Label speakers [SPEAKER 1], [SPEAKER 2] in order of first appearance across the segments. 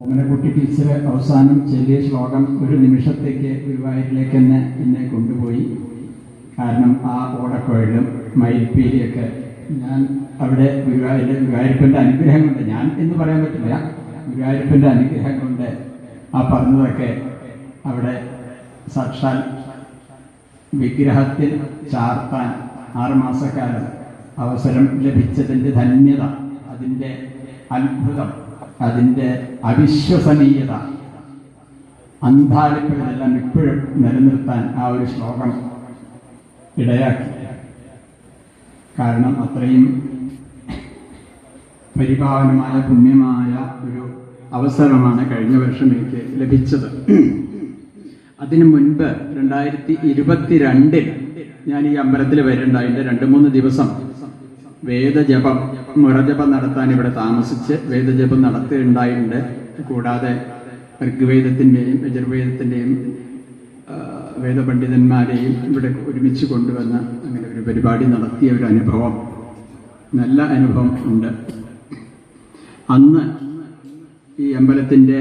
[SPEAKER 1] ഓമനക്കുട്ടി teacher അവസാനം ചെറിയ ശ്ലോകം ഒരു നിമിഷത്തേക്ക് ഗുരുവായൂരിലേക്ക് തന്നെ എന്നെ കൊണ്ടുപോയി. കാരണം ആ ഓടക്കുഴലും മയിൽപ്പീലിയൊക്കെ ഞാൻ അവിടെ ഗുരുവായൂർ ഗുരുവായൂരപ്പന്റെ അനുഗ്രഹം കൊണ്ട് ഞാൻ എന്ന് പറയാൻ പറ്റില്ല ഗുരുവായൂരപ്പന്റെ അനുഗ്രഹം കൊണ്ട് ആ പറഞ്ഞതൊക്കെ അവിടെ സാക്ഷാൽ വിഗ്രഹത്തിൽ ചാർത്താൻ ആറുമാസക്കാലം അവസരം ലഭിച്ചതിന്റെ ധന്യത അതിന്റെ അത്ഭുതം. അതിന്റെ അവിശ്വസനീയത. അന്താളിപ്പുകളെല്ലാം ഇപ്പോഴും നിലനിർത്താൻ ആ ഒരു ശ്ലോകം ഇടയാക്കി. കാരണം അത്രയും പരിപാവനമായ പുണ്യമായ ഒരു അവസരമാണ് കഴിഞ്ഞ വർഷം എനിക്ക് ലഭിച്ചത്. അതിനു മുൻപ് രണ്ടായിരത്തി ഇരുപത്തിരണ്ടിൽ ഞാൻ ഈ അമ്പലത്തിൽ വരുന്നുണ്ടായിട്ട് രണ്ട് മൂന്ന് ദിവസം വേദജപം മുറജപം നടത്താൻ ഇവിടെ താമസിച്ച് വേദജപം നടത്തുകയുണ്ടായിട്ടുണ്ട്. കൂടാതെ ഋഗ്വേദത്തിന്റെയും യജുർവേദത്തിന്റെയും വേദപണ്ഡിതന്മാരെയും ഇവിടെ ഒരുമിച്ച് കൊണ്ടുവന്ന് അങ്ങനെ ഒരു പരിപാടി നടത്തിയ ഒരു അനുഭവം. നല്ല അനുഭവം ഉണ്ട്. അന്ന് ഈ അമ്പലത്തിന്റെ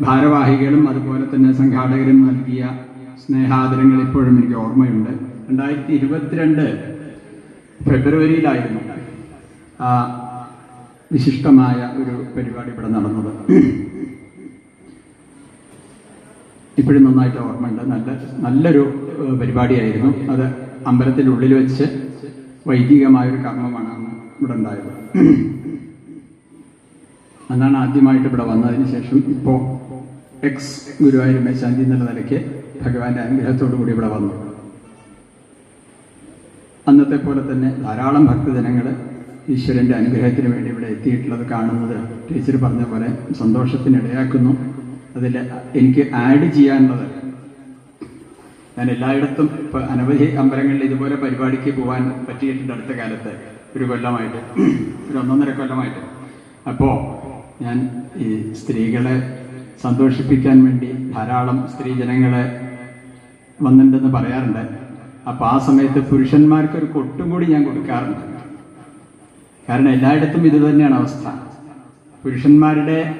[SPEAKER 1] ഭാരവാഹികളും അതുപോലെ തന്നെ സംഘാടകരും നൽകിയ സ്നേഹാദരങ്ങൾ ഇപ്പോഴും എനിക്ക് ഓർമ്മയുണ്ട്. രണ്ടായിരത്തി ഇരുപത്തിരണ്ട് ഫെബ്രുവരിയിലായിരുന്നു ആ വിശിഷ്ടമായ ഒരു പരിപാടി ഇവിടെ നടന്നത്. ഇപ്പോഴും നന്നായിട്ട് ഓർമ്മയുണ്ട്. നല്ല നല്ലൊരു പരിപാടിയായിരുന്നു. അത് അമ്പലത്തിനുള്ളിൽ വെച്ച് വൈദികമായൊരു കർമ്മമാണ് ഇവിടെ ഉണ്ടായത്. അന്നാണ് ആദ്യമായിട്ട് ഇവിടെ വന്നതിന് ശേഷം ഇപ്പോൾ എക്സ് ഗുരുവായൂർ മേശാന്തി എന്നുള്ള നിലയ്ക്ക് ഭഗവാന്റെ അനുഗ്രഹത്തോടു കൂടി ഇവിടെ വന്നു. അന്നത്തെ പോലെ തന്നെ ധാരാളം ഭക്തജനങ്ങൾ ഈശ്വരന്റെ അനുഗ്രഹത്തിന് വേണ്ടി ഇവിടെ എത്തിയിട്ടുള്ളത് കാണുന്നത് ടീച്ചർ പറഞ്ഞ പോലെ സന്തോഷത്തിനിടയാക്കുന്നു. അതിൽ എനിക്ക് ആഡ് ചെയ്യാനുള്ളത് ഞാൻ എല്ലായിടത്തും ഇപ്പോൾ അനവധി അമ്പലങ്ങളിൽ ഇതുപോലെ പരിപാടിക്ക് പോകാൻ പറ്റിയിട്ടുണ്ട് അടുത്ത കാലത്ത്. ഒരു കൊല്ലമായിട്ട്. ഒരു ഒന്നൊന്നര കൊല്ലമായിട്ട്. അപ്പോൾ ഞാൻ ഈ സ്ത്രീകളെ സന്തോഷിപ്പിക്കാൻ വേണ്ടി ധാരാളം സ്ത്രീജനങ്ങളെ വന്നിട്ടുണ്ടെന്ന് പറയാറുണ്ട്. അപ്പൊ ആ സമയത്ത് പുരുഷന്മാർക്ക് ഒരു കൊട്ടും കൂടി ഞാൻ കൊടുക്കാറുണ്ട്. കാരണം എല്ലായിടത്തും ഇത് തന്നെയാണ് അവസ്ഥ. പുരുഷന്മാരുടെ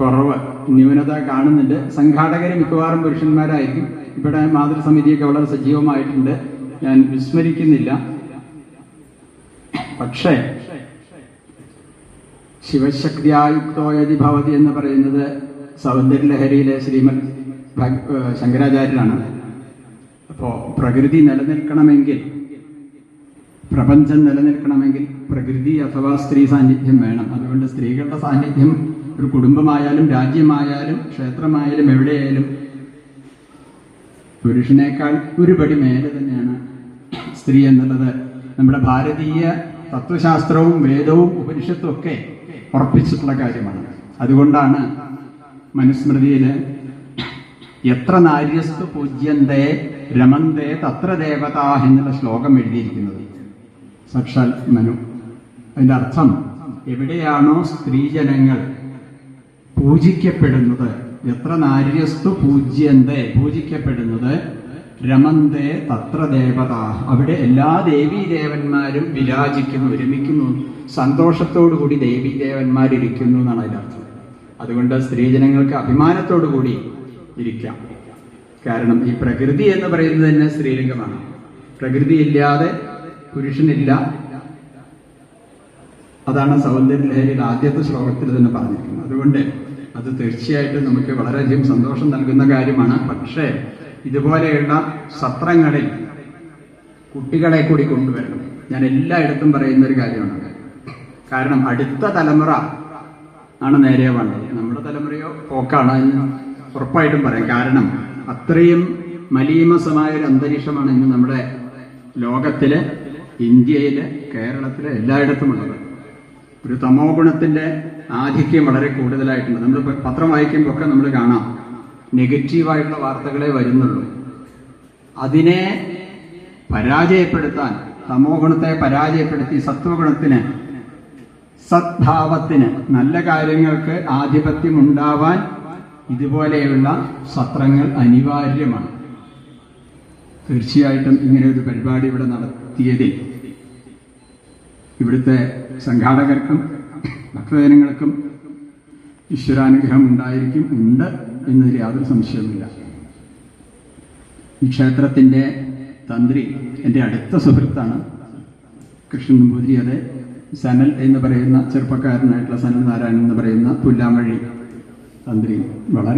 [SPEAKER 1] കുറവ് ന്യൂനത കാണുന്നുണ്ട്. സംഘാടകർ മിക്കവാറും പുരുഷന്മാരായിരിക്കും. ഇവിടെ മാതൃസമിതിയൊക്കെ വളരെ സജീവമായിട്ടുണ്ട്. ഞാൻ വിസ്മരിക്കുന്നില്ല. പക്ഷേ ശിവശക്തിയായുക്തോയതി ഭവതി എന്ന് പറയുന്നത് സൗന്ദര്യലഹരിയിലെ ലഹരിയിലെ ശ്രീമൻ ശങ്കരാചാര്യനാണ് അപ്പോ പ്രകൃതി നിലനിൽക്കണമെങ്കിൽ പ്രപഞ്ചം നിലനിൽക്കണമെങ്കിൽ പ്രകൃതി അഥവാ സ്ത്രീ സാന്നിധ്യം വേണം. അതുകൊണ്ട് സ്ത്രീകളുടെ സാന്നിധ്യം ഒരു കുടുംബമായാലും രാജ്യമായാലും ക്ഷേത്രമായാലും എവിടെയായാലും പുരുഷനേക്കാൾ ഒരുപടി മേലെ തന്നെയാണ് സ്ത്രീ എന്നുള്ളത്. നമ്മുടെ ഭാരതീയ തത്വശാസ്ത്രവും വേദവും ഉപനിഷത്തും ഒക്കെ ഉറപ്പിച്ചിട്ടുള്ള കാര്യമാണ്. അതുകൊണ്ടാണ് മനുസ്മൃതിയിൽ എത്ര നാര്യസ്തു പൂജ്യന്തേ രമന്തേ തത്ര ദേവത എന്നുള്ള ശ്ലോകം എഴുതിയിരിക്കുന്നത്. സക്ഷാൽ മനു. അതിന്റെ അർത്ഥം എവിടെയാണോ സ്ത്രീജനങ്ങൾ പൂജിക്കപ്പെടുന്നത് എത്ര നാര്യസ്തു പൂജ്യന്തേ പൂജിക്കപ്പെടുന്നത് രമന്തേ തത്ര ദേവത. അവിടെ എല്ലാ ദേവീ ദേവന്മാരും വിരാജിക്കുന്നു രമിക്കുന്നു സന്തോഷത്തോടുകൂടി ദേവീദേവന്മാരിരിക്കുന്നു എന്നാണ് അതിന്റെ അർത്ഥം. അതുകൊണ്ട് സ്ത്രീജനങ്ങൾക്ക് അഭിമാനത്തോടു കൂടി ഇരിക്കാം. കാരണം ഈ പ്രകൃതി എന്ന് പറയുന്നത് തന്നെ സ്ത്രീലിംഗമാണ്. പ്രകൃതി ഇല്ലാതെ പുരുഷനില്ല. അതാണ് സൗന്ദര്യ ലഹരിയിൽ ആദ്യത്തെ ശ്ലോകത്തിൽ തന്നെ പറഞ്ഞിരിക്കുന്നത്. അതുകൊണ്ട് അത് തീർച്ചയായിട്ടും നമുക്ക് വളരെയധികം സന്തോഷം നൽകുന്ന കാര്യമാണ്. പക്ഷേ ഇതുപോലെയുള്ള സത്രങ്ങളിൽ കുട്ടികളെ കൂടി കൊണ്ടുവരണം. ഞാൻ എല്ലായിടത്തും പറയുന്ന ഒരു കാര്യമാണ്. കാരണം അടുത്ത തലമുറ ആണ് നേരെ വേണ്ടത്. നമ്മുടെ തലമുറയോ പോക്കാണ്. ഉറപ്പായിട്ടും പറയാം. കാരണം അത്രയും മലീമസമായ ഒരു അന്തരീക്ഷമാണ് ഇന്ന് നമ്മുടെ ലോകത്തിൽ ഇന്ത്യയിൽ കേരളത്തിൽ എല്ലായിടത്തും ഉള്ളത് ഒരു തമോ ഗുണത്തിന്റെ ആധിക്യം വളരെ കൂടുതലായിട്ടുണ്ട്. നമ്മൾ പത്രം വായിക്കുമ്പോൾ ഒക്കെ നമ്മൾ കാണാം. നെഗറ്റീവായിട്ടുള്ള വാർത്തകളെ വരുന്നുള്ളൂ. അതിനെ പരാജയപ്പെടുത്താൻ തമോ ഗുണത്തെ പരാജയപ്പെടുത്തി സത്വഗുണത്തിന് സദ്ഭാവത്തിന് നല്ല കാര്യങ്ങൾക്ക് ആധിപത്യം ഉണ്ടാവാൻ ഇതുപോലെയുള്ള സത്രങ്ങൾ അനിവാര്യമാണ്. തീർച്ചയായിട്ടും ഇങ്ങനെ ഒരു പരിപാടി ഇവിടെ നടത്തിയതിൽ ഇവിടുത്തെ സംഘാടകർക്കും ഭക്തജനങ്ങൾക്കും ഈശ്വരാനുഗ്രഹം ഉണ്ടായിരിക്കും ഉണ്ട് എന്നതിൽ യാതൊരു സംശയവുമില്ല. ഈ ക്ഷേത്രത്തിന്റെ തന്ത്രി എന്റെ അടുത്ത സുഹൃത്താണ് കൃഷ്ണൻ നമ്പൂതിരി. അതെ സനൽ എന്ന് പറയുന്ന ചെറുപ്പക്കാരനായിട്ടുള്ള സനൽ നാരായണൻ എന്ന് പറയുന്ന പുല്ലാമഴി. തന്ത്രി വളരെ